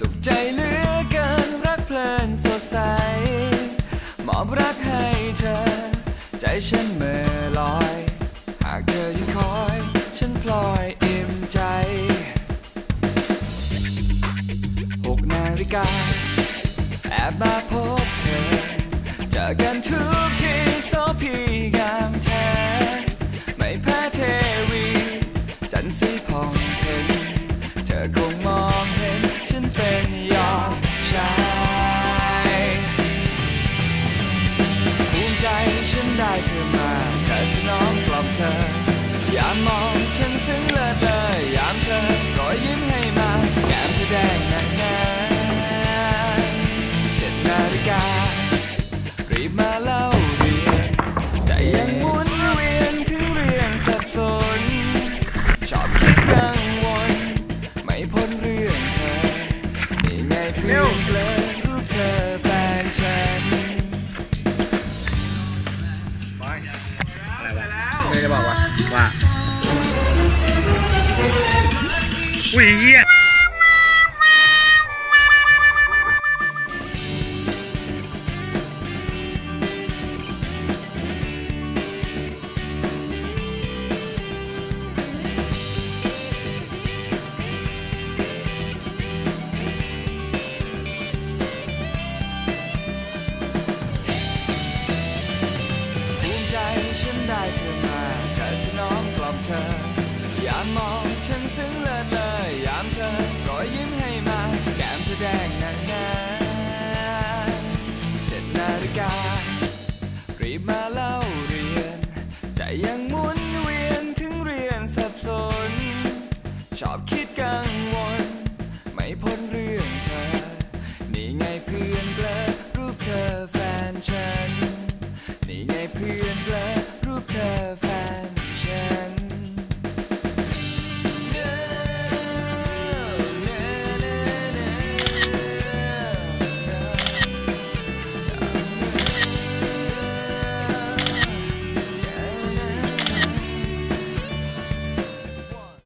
สุขใจเหลือเกินรักเพลินสดใส มอบรักให้เธอ ใจฉันเมื่อลอย หากเธอยังคอย ฉันพลอยอิ่มใจหกนาฬิกาแอบมาพบเธอ เจอกันทุกทีโซพีงามแท้ ไม่แพ้เทวี จันทร์สีพองเพ็ญเธอคงมองเห็น เธอมาเธอจะน้อมกล่อมเธอ อย่ามองฉันซึ้งเลิศ ไม่ได้บอกว่าว่าอุ้ยเฮียภู มองฉันซึ้งเลิศเลยยามเธอรอยยิ้มให้มาแก้มเธแดงนางงามเจ็ดนาฬิกา รีบมาเล่าเรียน ใจยังมุนเวียนถึงเรียนสับสน ชอบคิดกังวล ไม่พ้นเรื่องเธอ